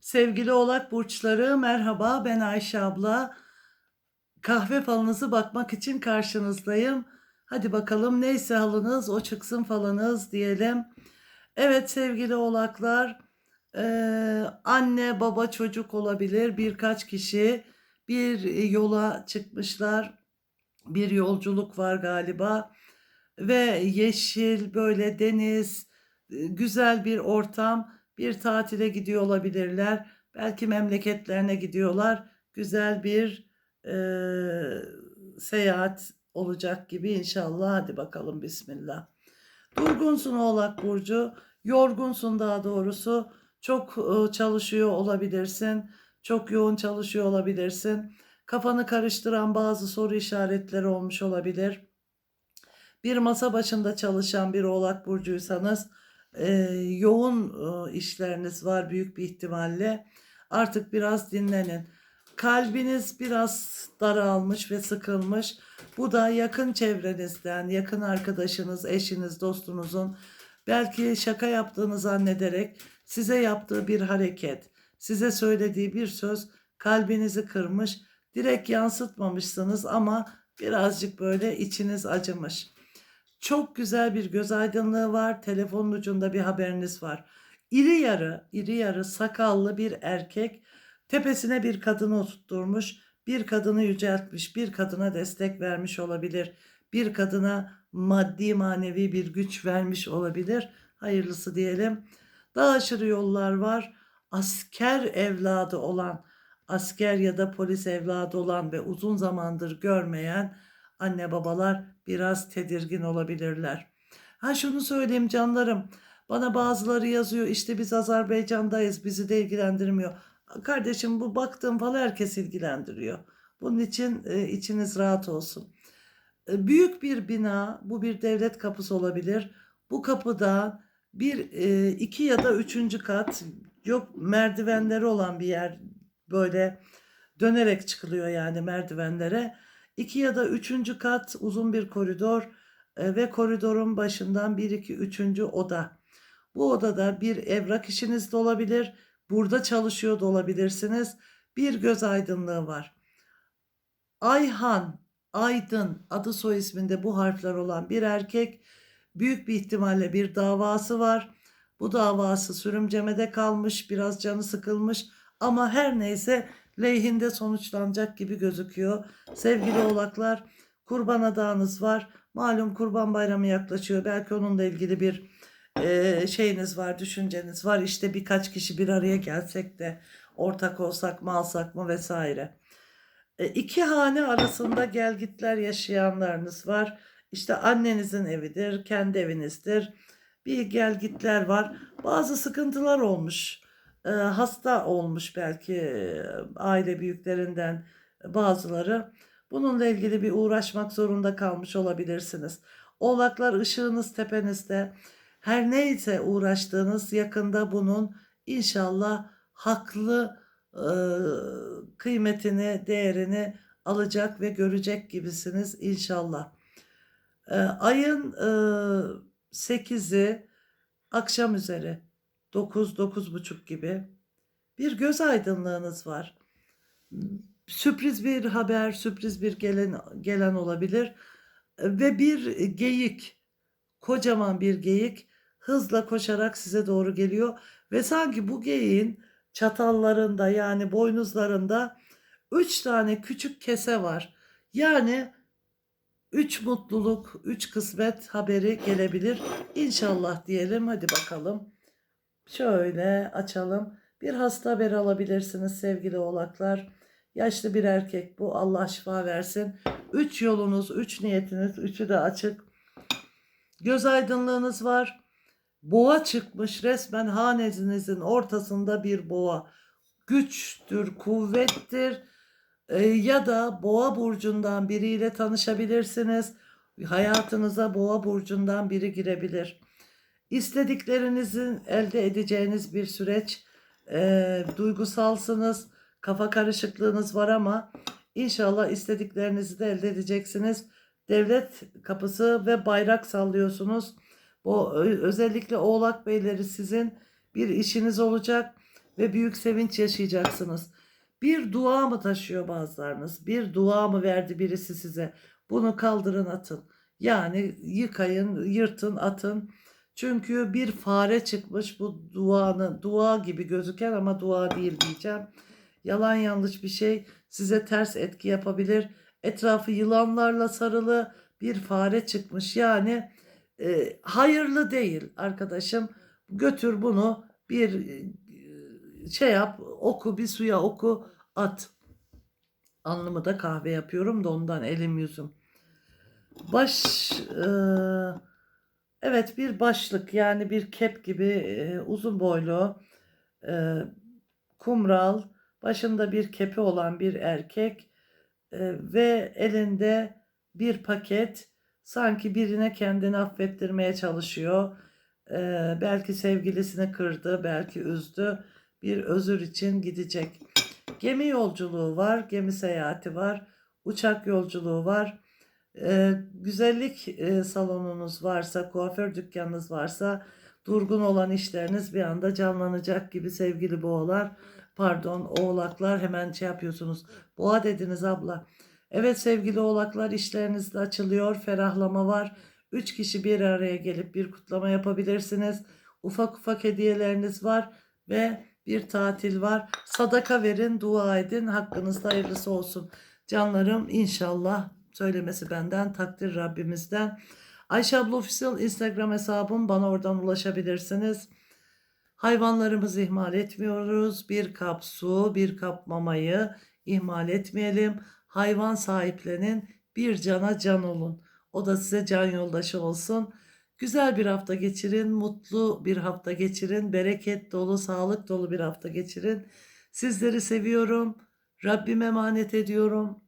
Sevgili oğlak burçları merhaba ben Ayşe abla. Kahve falınızı bakmak için karşınızdayım. Hadi bakalım neyse halınız o çıksın falınız diyelim. Evet sevgili oğlaklar eee, anne baba çocuk olabilir birkaç kişi bir yola çıkmışlar. Bir yolculuk var galiba ve yeşil böyle deniz e, güzel bir ortam bir tatile gidiyor olabilirler. Belki memleketlerine gidiyorlar. Güzel bir e, seyahat olacak gibi inşallah. Hadi bakalım bismillah. Durgunsun Oğlak Burcu. Yorgunsun daha doğrusu. Çok çalışıyor olabilirsin. Çok yoğun çalışıyor olabilirsin. Kafanı karıştıran bazı soru işaretleri olmuş olabilir. Bir masa başında çalışan bir Oğlak Burcuysanız e, yoğun e, işleriniz var büyük bir ihtimalle. Artık biraz dinlenin. Kalbiniz biraz daralmış ve sıkılmış. Bu da yakın çevrenizden, yakın arkadaşınız, eşiniz, dostunuzun belki şaka yaptığını zannederek size yaptığı bir hareket, size söylediği bir söz kalbinizi kırmış. Direkt yansıtmamışsınız ama birazcık böyle içiniz acımış. Çok güzel bir göz aydınlığı var. Telefonun ucunda bir haberiniz var. İri yarı, iri yarı sakallı bir erkek tepesine bir kadını oturtturmuş. Bir kadını yüceltmiş, bir kadına destek vermiş olabilir. Bir kadına maddi manevi bir güç vermiş olabilir. Hayırlısı diyelim. Daha aşırı yollar var. Asker evladı olan, asker ya da polis evladı olan ve uzun zamandır görmeyen anne babalar biraz tedirgin olabilirler. Ha şunu söyleyeyim canlarım. Bana bazıları yazıyor işte biz Azerbaycan'dayız bizi de ilgilendirmiyor. Kardeşim bu baktığım falan herkes ilgilendiriyor. Bunun için e, içiniz rahat olsun. E, büyük bir bina bu bir devlet kapısı olabilir. Bu kapıda bir e, iki ya da üçüncü kat yok merdivenleri olan bir yer böyle dönerek çıkılıyor yani merdivenlere. İki ya da üçüncü kat uzun bir koridor e, ve koridorun başından bir iki üçüncü oda. Bu odada bir evrak işiniz de olabilir. Burada çalışıyor da olabilirsiniz. Bir göz aydınlığı var. Ayhan, Aydın adı soy isminde bu harfler olan bir erkek büyük bir ihtimalle bir davası var. Bu davası sürümcemede kalmış, biraz canı sıkılmış ama her neyse lehinde sonuçlanacak gibi gözüküyor. Sevgili oğlaklar, kurban adağınız var. Malum kurban bayramı yaklaşıyor. Belki onunla ilgili bir e, şeyiniz var, düşünceniz var. İşte birkaç kişi bir araya gelsek de ortak olsak mı alsak mı vesaire. E, iki hane arasında gelgitler yaşayanlarınız var. İşte annenizin evidir, kendi evinizdir. Bir gelgitler var. Bazı sıkıntılar olmuş. E, hasta olmuş belki e, aile büyüklerinden bazıları. Bununla ilgili bir uğraşmak zorunda kalmış olabilirsiniz. Oğlaklar ışığınız tepenizde. Her neyse uğraştığınız yakında bunun inşallah haklı e, kıymetini, değerini alacak ve görecek gibisiniz inşallah. E, ayın e, 8'i akşam üzeri 9-9.30 gibi bir göz aydınlığınız var. Sürpriz bir haber, sürpriz bir gelen, gelen olabilir. Ve bir geyik, kocaman bir geyik hızla koşarak size doğru geliyor. Ve sanki bu geyiğin çatallarında yani boynuzlarında üç tane küçük kese var. Yani üç mutluluk, üç kısmet haberi gelebilir. İnşallah diyelim. Hadi bakalım. Şöyle açalım. Bir hasta haber alabilirsiniz sevgili oğlaklar. Yaşlı bir erkek bu. Allah şifa versin. Üç yolunuz, üç niyetiniz, üçü de açık. Göz aydınlığınız var. Boğa çıkmış resmen hanenizin ortasında bir boğa. Güçtür, kuvvettir. Ee, ya da boğa burcundan biriyle tanışabilirsiniz. Hayatınıza boğa burcundan biri girebilir. İstediklerinizin elde edeceğiniz bir süreç. Ee, duygusalsınız, kafa karışıklığınız var ama inşallah istediklerinizi de elde edeceksiniz. Devlet kapısı ve bayrak sallıyorsunuz. Bu özellikle Oğlak Beyleri sizin bir işiniz olacak. ve büyük sevinç yaşayacaksınız. Bir dua mı taşıyor bazılarınız? Bir dua mı verdi birisi size? Bunu kaldırın atın. Yani yıkayın, yırtın, atın. Çünkü bir fare çıkmış bu duanın dua gibi gözüken ama dua değil diyeceğim. Yalan yanlış bir şey size ters etki yapabilir. Etrafı yılanlarla sarılı bir fare çıkmış. Yani e, hayırlı değil arkadaşım. Götür bunu bir e, şey yap, oku bir suya oku, at. Alnımı da kahve yapıyorum da ondan elim yüzüm. Baş e, evet bir başlık yani bir kep gibi e, uzun boylu e, kumral başında bir kepi olan bir erkek e, ve elinde bir paket sanki birine kendini affettirmeye çalışıyor. E, belki sevgilisini kırdı, belki üzdü. Bir özür için gidecek. Gemi yolculuğu var, gemi seyahati var, uçak yolculuğu var. E, güzellik e, salonunuz varsa, kuaför dükkanınız varsa durgun olan işleriniz bir anda canlanacak gibi sevgili boğalar. Pardon oğlaklar hemen şey yapıyorsunuz. Boğa dediniz abla. Evet sevgili oğlaklar işlerinizde açılıyor. Ferahlama var. Üç kişi bir araya gelip bir kutlama yapabilirsiniz. Ufak ufak hediyeleriniz var ve bir tatil var. Sadaka verin, dua edin. Hakkınızda hayırlısı olsun. Canlarım inşallah söylemesi benden, takdir Rabbimizden. Ayşe abla Official Instagram hesabım. Bana oradan ulaşabilirsiniz. Hayvanlarımızı ihmal etmiyoruz. Bir kap su, bir kap mamayı ihmal etmeyelim. Hayvan sahiplenin, bir cana can olun. O da size can yoldaşı olsun. Güzel bir hafta geçirin, mutlu bir hafta geçirin, bereket dolu, sağlık dolu bir hafta geçirin. Sizleri seviyorum. Rabbime emanet ediyorum.